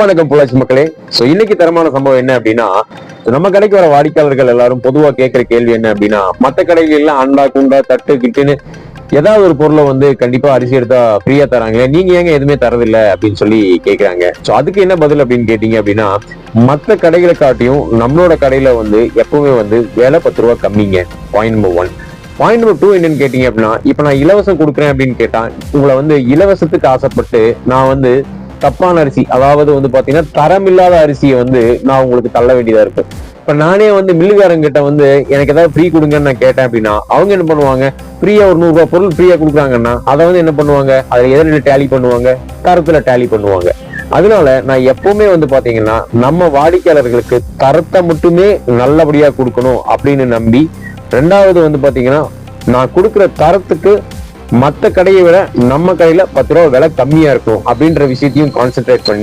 வணக்கம் புலாச்சி மக்களே. சோ இன்னைக்கு தரமான சம்பவம் என்ன அப்படின்னா நம்ம கடைக்கு வர வாடிக்கையாளர்கள் எல்லாரும் பொதுவா கேட்கிற கேள்வி என்ன அப்படின்னா மத்த கடைகள் எல்லாம் அண்டா குண்டா தட்டு கிட்டுன்னு ஏதாவது ஒரு பொருளை வந்து கண்டிப்பா அரிசி எடுத்தா ஃப்ரீயா தராங்க நீங்க ஏங்க எதுவுமே தரதில்ல அப்படின்னு சொல்லி கேக்குறாங்க. சோ அதுக்கு என்ன பதில் அப்படின்னு கேட்டீங்க அப்படின்னா மத்த கடைகளை காட்டியும் நம்மளோட கடையில வந்து எப்பவுமே வந்து விலை பத்து ரூபா கம்மிங்க. Point number one point number two என்னன்னு கேட்டீங்க அப்படின்னா இப்ப நான் இலவசம் கொடுக்குறேன் அப்படின்னு கேட்டா உங்களை வந்து இலவசத்துக்கு ஆசைப்பட்டு நான் வந்து தப்பான அரிசி அதாவது வந்து பாத்தீங்கன்னா தரமில்லாத அரிசியை வந்து நான் உங்களுக்கு தள்ள வேண்டியதா இருக்கும் இப்ப நானே வந்து மில்லுக்காரங்கிட்ட வந்து எனக்கு ஏதாவது ஃப்ரீ கொடுங்கன்னு நான் கேட்டேன் அப்படின்னா அவங்க என்ன பண்ணுவாங்க? ஃப்ரீயா ஒரு நூறுரூவா பொருள் ஃப்ரீயா கொடுக்குறாங்கன்னா அதை வந்து என்ன பண்ணுவாங்க? அதை எதிரில் டேலி பண்ணுவாங்க. தரத்துல டேலி பண்ணுவாங்க. அதனால நான் எப்பவுமே வந்து பாத்தீங்கன்னா நம்ம வாடிக்கையாளர்களுக்கு தரத்தை மட்டுமே நல்லபடியா கொடுக்கணும் அப்படின்னு நம்பி ரெண்டாவது வந்து பாத்தீங்கன்னா நான் கொடுக்குற தரத்துக்கு மத்த கடையை விட நம்ம கடையில பத்து ரூபா விலை கம்மியா இருக்கும் அப்படின்ற விஷயத்தையும் கான்சென்ட்ரேட் பண்ணி